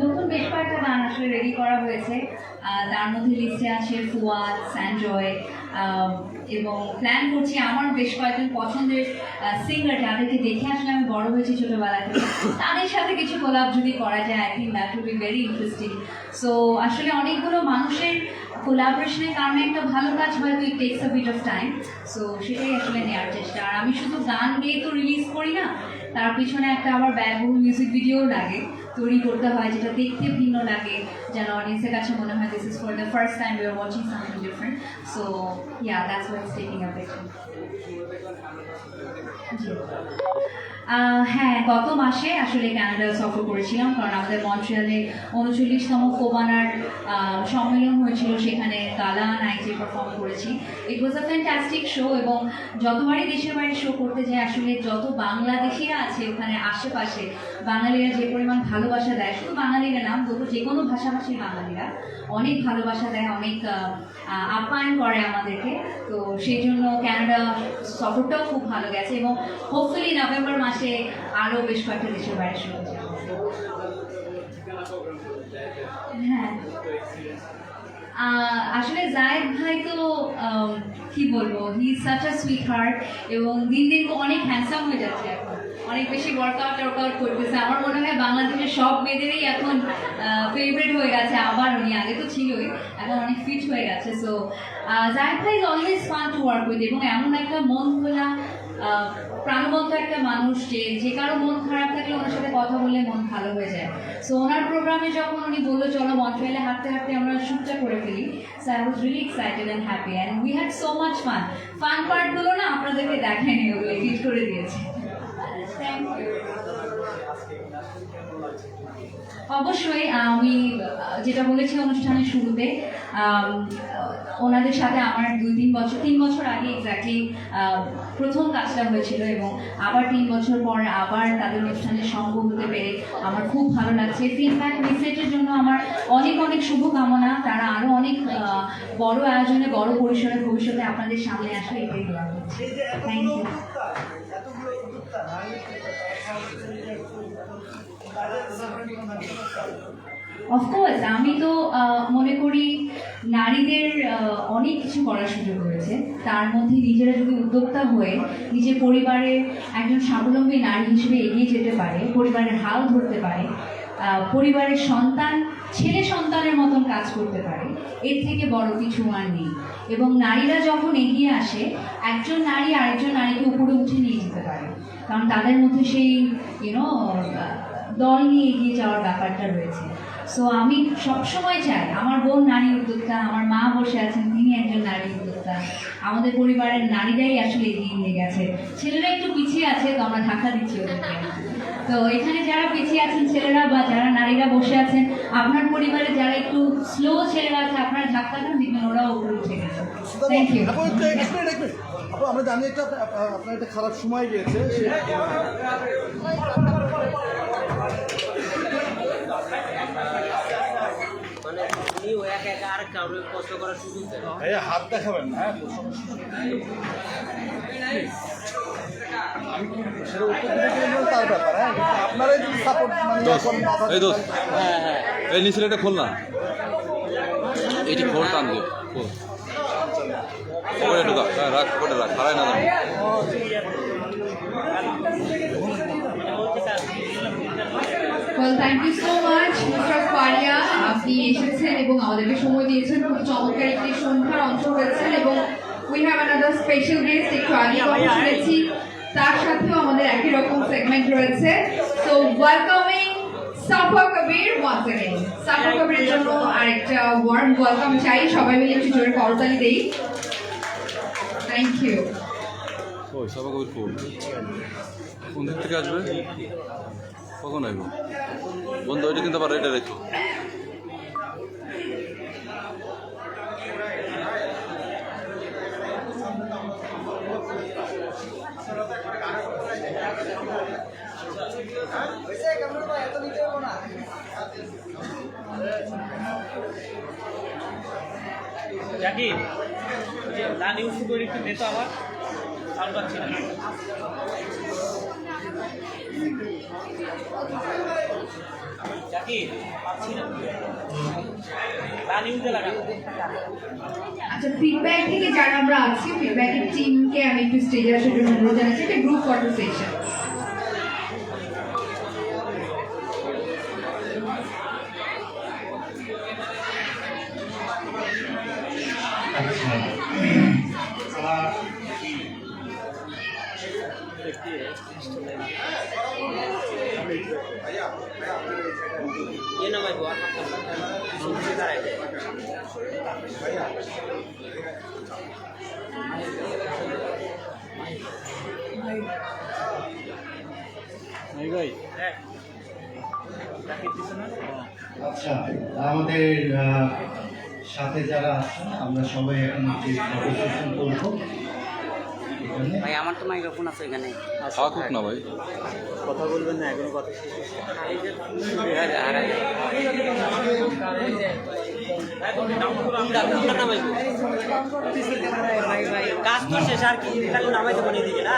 নতুন বেশ কয়েকটা গান আসলে রেডি করা হয়েছে। তার মধ্যে লিস্টে আছে ফুয়াদ স্যান্ডয় এবং প্ল্যান করছি আমার বেশ কয়েকজন পছন্দের সিঙ্গার যাদেরকে দেখে আসলে আমি বড় হয়েছি ছোটবেলা থেকে। তাদের সাথে কিছু কোলাপ যদি করা যায় I think that will be very interesting so আসলে অনেকগুলো মানুষের কোলাবোরেশনের কারণে একটা ভালো কাজ হয়তো it takes a bit of time so সেটাই আসলে নেওয়ার চেষ্টা। আর আমি শুধু গান গেয়ে তো রিলিজ করি না, তার পিছনে একটা আমার ব্যয়বহুল মিউজিক ভিডিও লাগে। তৈরি করতে হয়, যেটা দেখতে ভিন্ন লাগে। যেন অডিয়েন্সের কাছে মনে হয় this is for the first time you are watching something different so yeah that's why it's taking a bit জি। হ্যাঁ গত মাসে আসলে কানাডা সফর করেছিলাম, কারণ আমাদের মন্ট্রিয়ালে উনচল্লিশতম কোবানার সম্মেলন হয়েছিল, সেখানে গালা নাইটে পারফর্ম করেছি। ইট ওয়াজ আ ফ্যান্টাস্টিক শো এবং যতবারই দেশের বাইরে শো করতে যাই, আসলে যত বাংলাদেশিরা আছে, ওখানে আশেপাশে বাঙালিরা যে পরিমাণ ভালোবাসা দেয়, শুধু বাঙালিরা না তবু যে কোনো ভাষাভাষীর বাঙালিরা অনেক ভালোবাসা দেয়, অনেক আপ্যায়ন করে আমাদেরকে। তো সেই জন্য ক্যানাডা সফরটাও খুব ভালো গেছে এবং হোপফুলি নভেম্বর মাসে আরও বেশ কয়েকটা দেশের বাইরে শুরু যাবে। হ্যাঁ। আসলে জায়েদ ভাই তো কি বলব? He such a sweetheart এবং দিন দিন অনেক হ্যান্ডসাম হয়ে যাচ্ছে এখন। অনেক বেশি ওয়ার্কআউট ওয়ার্কআউট করতেছে আমার মনে হয় বাংলাদেশের সব মেয়েদেরই এখন ফেভারিট হয়ে গেছে। আবার উনি, আগে তো ছিলই, এখন অনেক ফিট হয়ে গেছে। সো জায়েদ ভাই is always fun to work with এবং এমন একটা মন খোলা প্রাণবন্ত একটা মানুষ যে যে কারও মন খারাপ থাকলে ওনার সাথে কথা বললে মন ভালো হয়ে যায়। সো ওনার প্রোগ্রামে যখন উনি বলল, চলো মন্ট্রিয়ালে হাঁটতে হাঁটতে আমরা শ্যুটটা করে ফেলি। So I was really excited and happy and we had so much fun fun পার্টগুলো না আপনাদেরকে দেখেনি ওগুলো হিট করে দিয়েছে। অবশ্যই আমি যেটা বলেছি অনুষ্ঠানের শুরুতে ওনাদের সাথে আমার দুই তিন বছর তিন বছর আগে এক্স্যাক্টলি প্রথম কাজটা হয়েছিল এবং আবার তিন বছর পর আবার তাদের অনুষ্ঠানের সঙ্গ হতে পেরে আমার খুব ভালো লাগছে। ফিডব্যাক রিসেটের জন্য আমার অনেক অনেক শুভকামনা। তারা আরও অনেক বড় আয়োজনে, বড় পরিসরে ভবিষ্যতে আপনাদের সামনে আসলে এটাই থ্যাংক ইউ অফকোর্স আমি তো মনে করি নারীদের অনেক কিছু করার সুযোগ রয়েছে। তার মধ্যে নিজেরা যদি উদ্যোক্তা হয়ে নিজের পরিবারে একজন স্বাবলম্বী নারী হিসেবে এগিয়ে যেতে পারে, পরিবারের হাল ধরতে পারে পরিবারের সন্তান, ছেলে সন্তানের মতন কাজ করতে পারে, এর থেকে বড় কিছু আর নেই। এবং নারীরা যখন এগিয়ে আসে, একজন নারী আরেকজন নারীকে উপরে উঠে নিয়ে যেতে পারে। কারণ তাদের মধ্যে সেই ইউনো দল নিয়ে এগিয়ে যাওয়ার ব্যাপারটা রয়েছে। সো আমি সবসময় চাই, আমার বোন নারী উদ্যোক্তা, আমার মা বসে আছেন, তিনি একজন নারী উদ্যোক্তা। আমাদের পরিবারের নারীরাই আসলে এগিয়ে নিয়ে গেছে। ছেলেরা একটু পিছিয়ে আছে, তো আমরা ধাক্কা দিচ্ছি ওদেরকে। তো এখানে যারা পিছিয়ে আছেন ছেলেরা বা যারা নারীরা বসে আছেন আপনার পরিবারে যারা একটু স্লো ছেলেরা আছে আপনারা ধাক্কা দেন দেখবেন ওরাও উপরে উঠে গেছে। থ্যাংক ইউ আমরা জানি একটা আপনার একটা খারাপ সময় গিয়েছে মানে। হাত দেখাবেন না হ্যাঁ সেটা উত্তর দিতে গেলে তার ব্যাপার হ্যাঁ? আপনারাই যদি সাপোর্ট মানে এই দোস্ত। হ্যাঁ হ্যাঁ। এই নিচে এটা খোল না এইটি খোল টান দিও খোল ঢুকা হ্যাঁ রাখ পকেটে রাখ হারাই না আপনি এসেছেন এবং আমাদেরকে সময় দিয়েছেন। খুব চমৎকার একটি সন্ধ্যার অংশ হয়েছেন এবং উই হ্যাভ স্পেশাল গেস্ট একটু আগে কথা শুনেছি। তার সাথেও আমাদের একই রকম সেগমেন্ট রয়েছে so welcoming Safa Kabir once again Safa কবিরের জন্য আরেকটা ওয়ার্ম ওয়েলকাম চাই সবাই মিলে একটু জোরে করতালি দেই থ্যাংক ইউ ওই সবা কবির খোল কোন দিক থেকে আসবে কখন আসবো বন্ধু ওইটা কিন্তু আবার এটা রেখো জাকির যে করে একটু তো না। না। আচ্ছা ফিডব্যাক থেকে যারা আমরা আছি ফিডব্যাকের টিমকে আমি একটু স্টেজে আসার জন্য অনুরোধ জানাচ্ছি। এটা গ্রুপ ফটো সেশন আচ্ছা আমাদের সাথে যারা আছেন আমরা সবাই এখন একটি ফটো সেশন করব। ভাই আমার তো মাইক্রোফোন আছে এখানে। থাকুক না ভাই। কথা বলবেন না এখনও কথা শেষ কাজ তো শেষ আর কি খালি নিদিকে না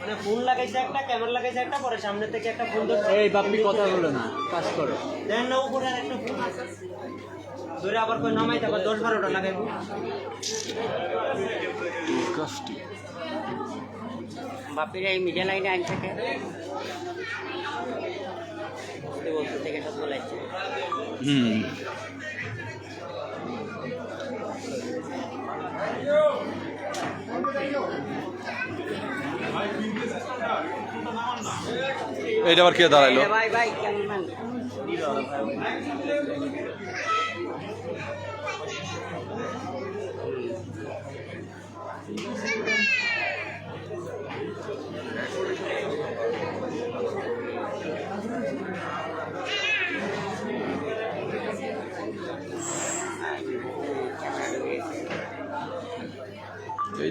মানে ফোন লাগাইছে একটা ক্যামেরা লাগাইছে একটা পরে সামনে থেকে একটা ফোন ধরছে এই বাপি কথা বলো না, কাজ করো। দেন না, উপরে আর একটা ফোন ধরে আবার কই নামাইতে আবার দশ বারোটা লাগাইবো Disgusting. বাপির এই মিডিয়া লাইনে আইন থাকে। বলতে থেকে সব বলাইছে। হুম। এইটা আবার কে দাঁড়াইলো? ভাই ভাই ক্যামেরাম্যান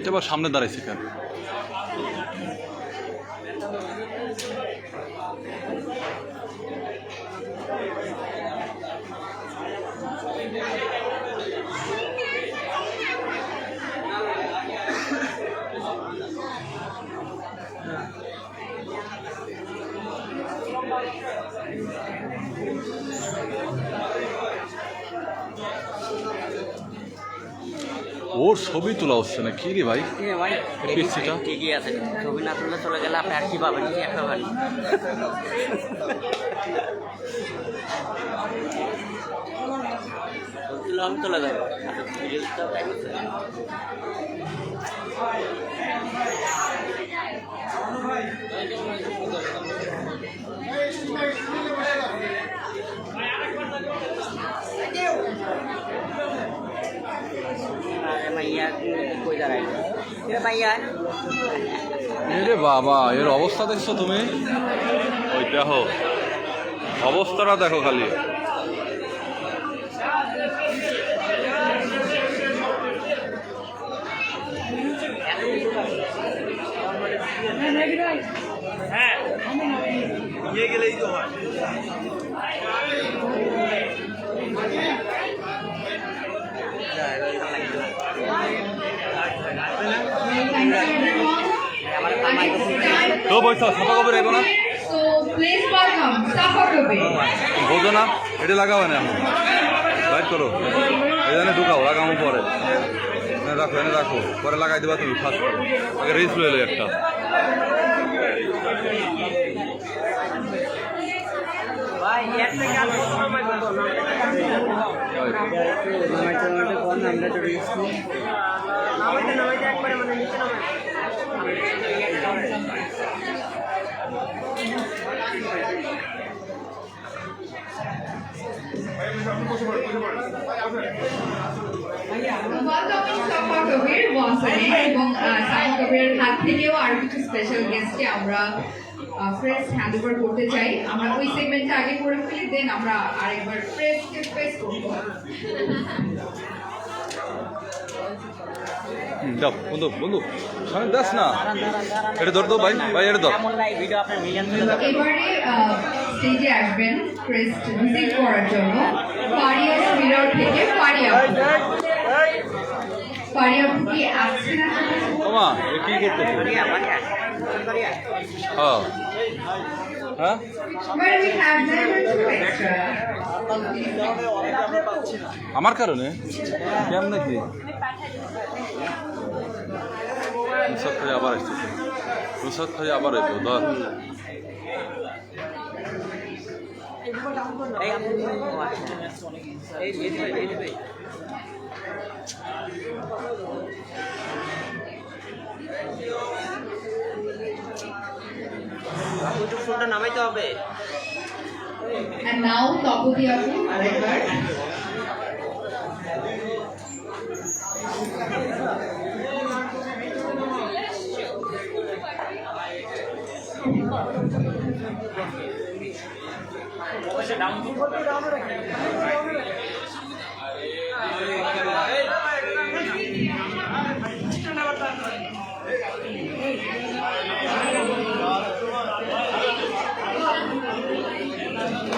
এইটা আবার সামনে দাঁড়াইছে কেন? ওর ছবি তোলা হচ্ছে না কি রে ভাই? পিচ্ছিটা? ঠিকই আছে। ছবি না তুলে চলে গেলে আপনি আর কি পাবেন? কি একটা পাবেন? তুলে আমি চলে যাব ভিডিও দিতে হবে time আছে। আরে ভাইয়া কই দাঁড়াই রে ভাইয়া রে বাবা এর অবস্থা দেখছ তুমি? ওই দেখো অবস্থাটা দেখো খালি। হ্যাঁ গেলেই তো হয় আমার তো সাফা কবে রেখো না. বোঝো না এটা লাগাও না এখন বাইট করো। এখানে ঢুকাও লাগাও পরে রাখো এনে রাখো। পরে লাগাই দেবা তুমি ফার্স্ট আগে রিস এলো একটা। নামাইতে নামাইতে একবারে মানে নিচে নামাই হাত থেকেও আরও কিছু স্পেশাল গেস্টকে আমরা ফ্রেশ হ্যান্ড ওভার চাই আমরা ওই সেগমেন্টটা আগে করে ফেলি দেন আমরা আরেকবার ফ্রেশকে ফ্রেশ করব দাও বন্ধু বন্ধু। সামনে দাস না? এটা ধর দাও ভাই ভাই এটা ধর। এবারে স্টেজে আসবেন ক্রেস্ট রিসিভ করার জন্য। ফারিয়া মিরর থেকে ফারিয়া ফারিয়া কি? ওমা করতে হ্যাঁ। হ্যাঁ. আমার কারণে? কেমন নাকি রুসাদ খালি আবার আসতেছে রুসাদ খালি আবার আসব, ধর। এই একটু ফোনটা নামাইতে হবে। And now তপতি আপু আরেকবার।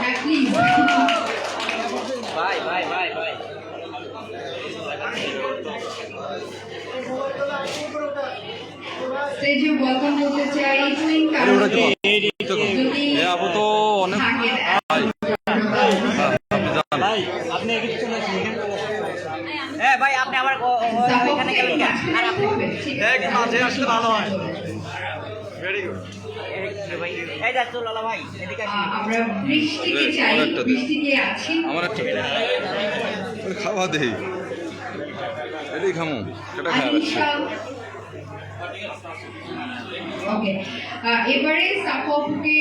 হ্যাঁ please bye bye bye bye স্টেজে ওয়েলকাম করতে চাই টুইন আরে ওটা কারণকে তো যদি এ আপু তো অনেক হ্যাঁ, ভাই আপনি সাপোর্ট ওইখানে গেলেন আর আপনি আমরা আমার আমার ওই খাওয়া দেই। এটাই খামো সেটা খাওয়া ওকে এবারে সাফকে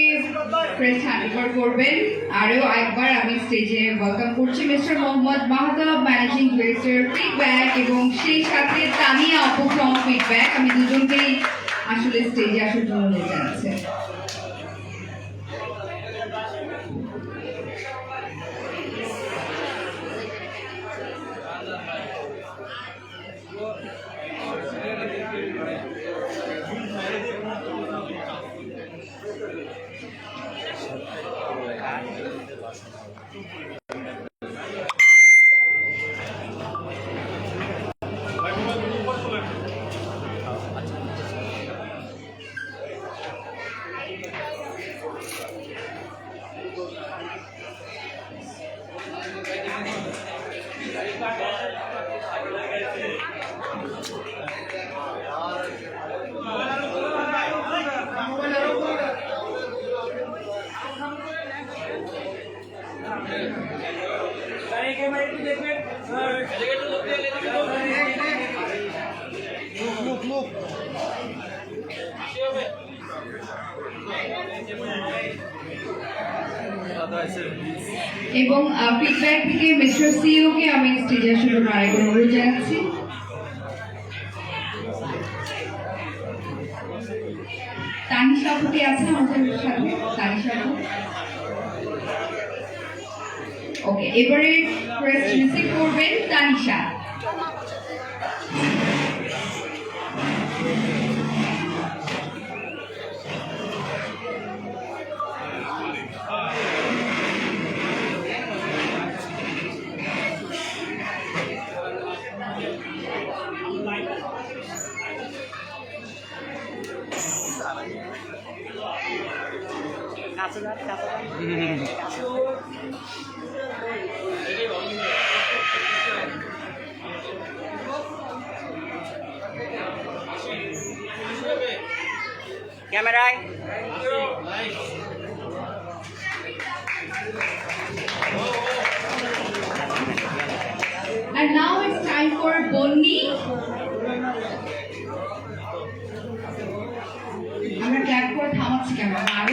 প্রেস হ্যান্ডওভার করবেন। আরও একবার আমি স্টেজে ওয়েলকাম করছি mister Mohammad Mahtab managing director feedback এবং সেই সাথে তানিয়া অপক্রম ফিডব্যাক আমি দুজনকেই আসলে স্টেজে আসার জন্য নিয়ে যাচ্ছে। এবং ফিডব্যাক থেকে মিস্টার সিওকে আমি স্টেজে আসলে আরেকবার অনুরোধ জানাচ্ছি। তানিশা আপুটি আছে আমাদের সাথে আপু ওকে এবারে রিসিভ করবেন তানিশা। ক্যামেরায়। And now it's time for Bonni. আমরা ট্যাগ করে থামাচ্ছি কেন আরও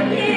Yeah.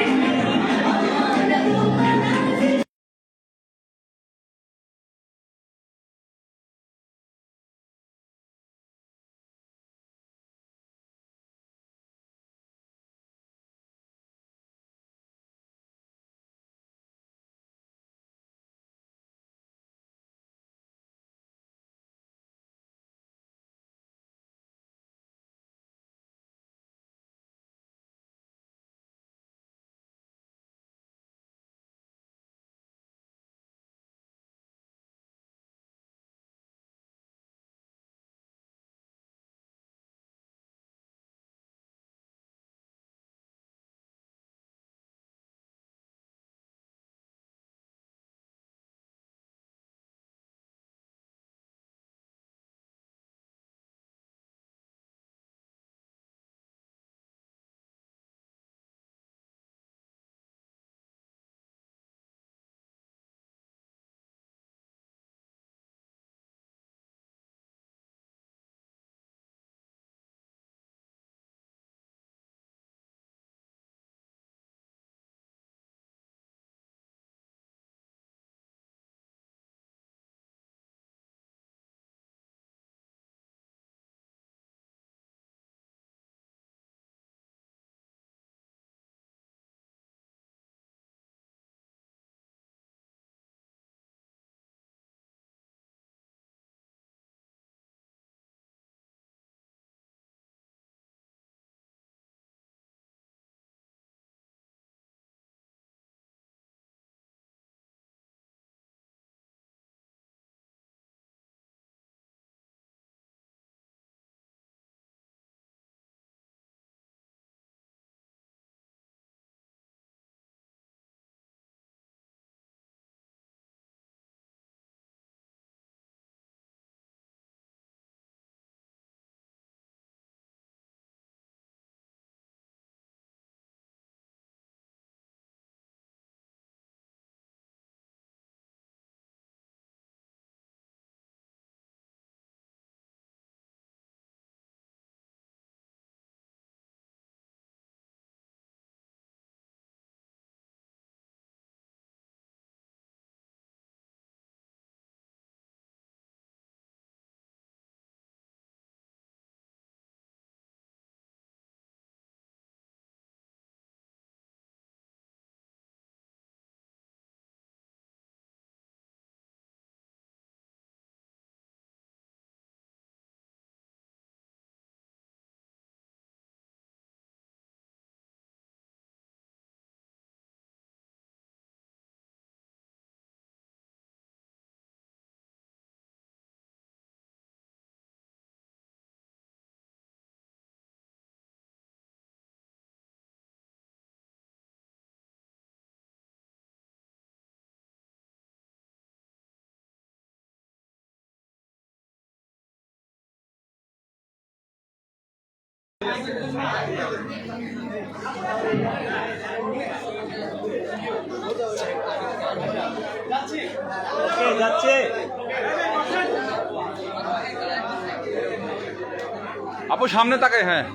আপু সামনে তাকায় হ্যাঁ।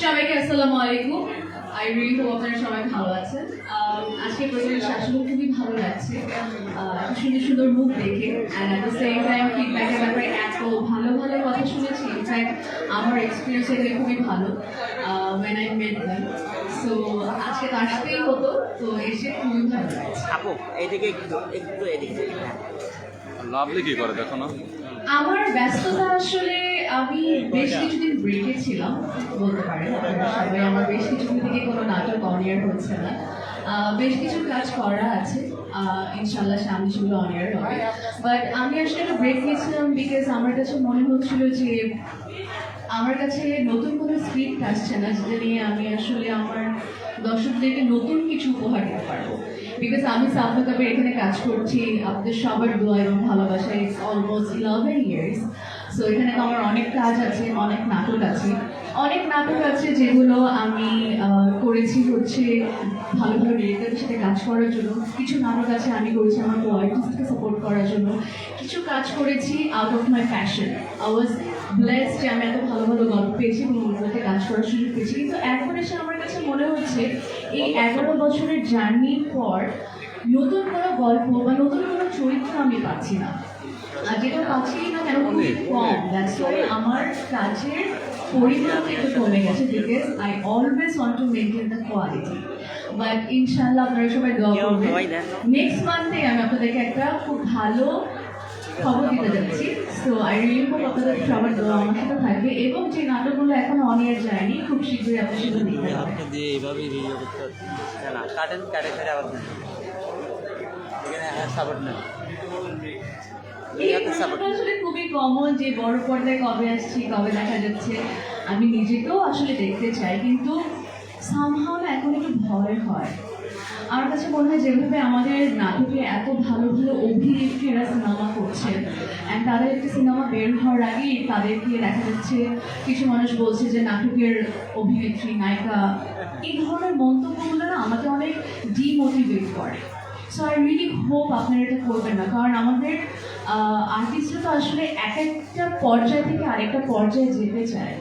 সবাইকে আসসালামু আলাইকুম। আই রিলি হোপ আপনারা সবাই ভালো আছেন। আজকে প্রোগ্রামের আসলে খুবই ভালো লাগছে। সুন্দর সুন্দর মুখ দেখে and at the same time ফিডব্যাকের ব্যাপারে এত ভালো ভালো কথা শুনেছি। ইনফ্যাক্ট আমার এক্সপিরিয়েন্স এখানে খুবই ভালো when I met them so আজকে তো আসতেই হতো তো এসে খুবই ভালো আপু এইদিকে একটু একটু এদিকে। লাভলি কি করে দেখো না? আমার ব্যস্ততা আসলে আমি বেশ কিছুদিন ব্রেকে ছিলাম বলতে পারেন। আপনারা সবাই আমার বেশ কিছুদিন থেকে কোনো নাটক অনিয়ার হচ্ছে না। বেশ কিছু কাজ করা আছে। ইনশাল্লাহ সামনে সেগুলো অনিয়ার হবে। বাট আমি আসলে একটা ব্রেক নিয়েছিলাম বিকজ আমার কাছে মনে হচ্ছিল যে আমার কাছে নতুন কোনো স্ক্রিপ্ট আসছে না যেটা নিয়ে আমি আসলে আমার দর্শকদেরকে নতুন কিছু উপহার দিতে পারব। বিকজ আমি সাফা কাপের এখানে কাজ করছি। আপনাদের সবার দোয়া এবং ভালোবাসা it's almost eleven years so এখানে তো আমার অনেক কাজ আছে, অনেক নাটক আছে। অনেক নাটক আছে যেগুলো আমি করেছি হচ্ছে ভালো ভালো ডিরেক্টরের সাথে কাজ করার জন্য। কিছু নাটক আছে আমি করেছি আমার আর্টিস্টকে সাপোর্ট করার জন্য। কিছু কাজ করেছি out of my passion I was blessed যে আমি এত ভালো ভালো গল্প পেয়েছি এবং ওগুলোতে কাজ করার সুযোগ পেয়েছি। কিন্তু এখন এসে আমার কাছে মনে হচ্ছে, এই এগারো বছরের জার্নির পর নতুন কোনো গল্প বা নতুন কোনো চরিত্র আমি পাচ্ছি না। যেটা পাচ্ছি না কেন খুবই কম। দ্যাটস ওয়াই আমার কাজের পরিমাণটা একটু কমে গেছে because I always want to maintain the quality but ইনশাল্লাহ আপনারা সবাই দোয়া করবেন। নেক্সট মান্থে আমি আপনাদেরকে একটা খুব ভালো খবর দিতে যাচ্ছি। সো আই রিলি হোপ আপনাদের সবার দোয়া আমার সাথে থাকবে। এবং যে নাটকগুলো এখনও অন এয়ার যায়নি খুব শীঘ্রই আপনার দেখতে পাবেন এইভাবেই করতে না কাটেন কাটে ফেরে আবার এখানে হ্যাঁ সাপোর্ট এই প্রশ্নটা আসলে খুবই কমন যে বড় পর্দায় কবে আসছি কবে দেখা যাচ্ছে আমি নিজেকেও আসলে দেখতে চাই কিন্তু সামহাও না এখন একটু ভয় হয়। আমার কাছে মনে হয় যেভাবে আমাদের নাটকে এত ভালো ভালো অভিনেত্রীরা সিনেমা করছেন অ্যান্ড তাদের একটা সিনেমা বের হওয়ার আগেই তাদেরকে দেখা যাচ্ছে কিছু মানুষ বলছে যে নাটকের অভিনেত্রী নায়িকা এই ধরনের মন্তব্যগুলো না আমাকে অনেক ডিমোটিভেট করে। সো আই রিয়েলি হোপ আপনারা এটা করবেন না। কারণ আমাদের আর্টিস্টরা তো আসলে এক একটা পর্যায় থেকে আরেকটা পর্যায়ে যেতে চায়।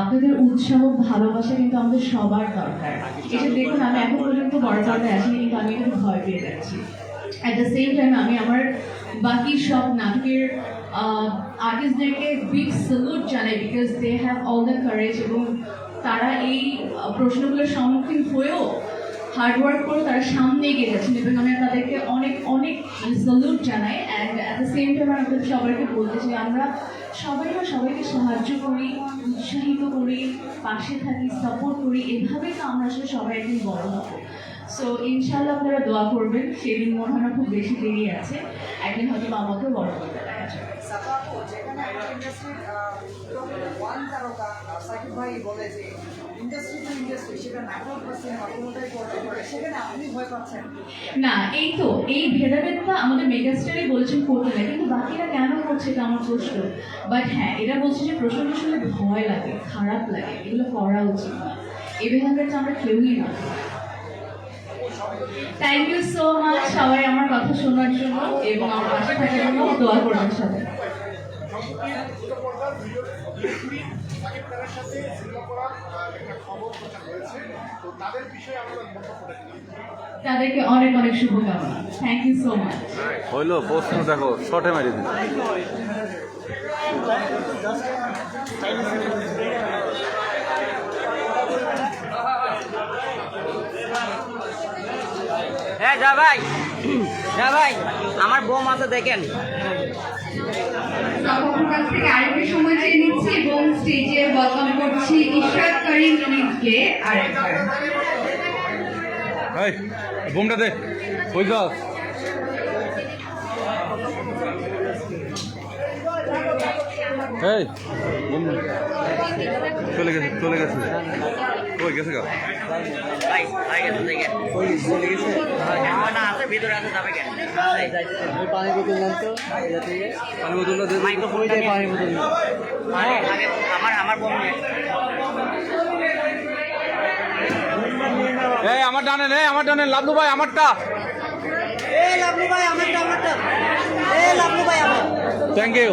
আপনাদের উৎসাহ, ভালোবাসা কিন্তু আমাদের সবার দরকার। এটা দেখুন, আমি এখন পর্যন্ত বড় পর্দায় আসিনি, কিন্তু আমি একটু ভয় পেয়ে যাচ্ছি। অ্যাট দ্য সেম টাইম আমি আমার বাকি সব নাটকের আর্টিস্টদেরকে বিগ স্যালুট জানাই because they have all the courage এবং তারা এই প্রশ্নগুলোর সম্মুখীন হয়েও হার্ড ওয়ার্ক করে তারা সামনে এগিয়ে যাচ্ছেন এবং আমি তাদেরকে অনেক অনেক স্যালুট জানাই and at the same time আমি সবাইকে বলতে চাই, আমরা সবাই না সবাইকে সাহায্য করি, উৎসাহিত করি, পাশে থাকি সাপোর্ট করি, এভাবেই তো আমরা আসলে সবাই একদিন বড় হব। সো ইনশাল্লাহ আপনারা দোয়া করবেন, সেদিন মনে হয় খুব বেশি দেরি আছে, একদিন হয়তো বা আমাকেও বড় করতে যেখানে ইন্ডাস্ট্রি টু ইন্ডাস্ট্রি সেটা নাটক বা সিনেমা কোনোটাই করতে সেখানে আপনি ভয় পাচ্ছেন। না এই তো এই ভেদাভেদটা আমাদের মেগাস্টারই বলেছেন করতে না কিন্তু বাকিরা কেন করছে এটা আমার প্রশ্ন। বাট হ্যাঁ এরা বলছে যে প্রশ্নটা শুনলে ভয় লাগে খারাপ লাগে এগুলো করা উচিত না। এই ভেদাভেদটা আমরা কেউই না থ্যাংক ইউ সো মাচ সবাই আমার কথা শোনার জন্য এবং আমার পাশে থাকার জন্য দোয়া করবেন সবাই। সাকিব খানের সাথে সিনেমা করার একটা খবর প্রচার হয়েছে। তো তাদের বিষয়ে আপনার তাদেরকে অনেক অনেক শুভকামনা। থ্যাংক ইউ সো মাচ হইল প্রশ্ন দেখো শর্টে মারি দিন হ্যাঁ যা ভাই যা ভাই আমার বউ মাথা দেখেন। থেকে আরেকটু সময় চেয়ে স্টেজে ওয়েলকাম করছি ইশরাত করিম লিডকে আরেকবার। এই বুমটা দে কই যাস এই চলে গেছে চলে গেছে। কই গেছে গা? ভাই ভাই গেছে দেখেন ওই চলে গেছে না আছে ভিতরে আছে যাবে কেন? পানি বোতল নেন তো এটা থেকে পানি বোতলটা দে মাইক্রোফোন পানি বোতল নেন। আগে আমার আমার বোন এই আমার ডানে নে আমার ডানে লাভলু ভাই আমারটা। এ লাভলু ভাই আমারটা আমারটা। এ লাভলু ভাই আমার। Thank you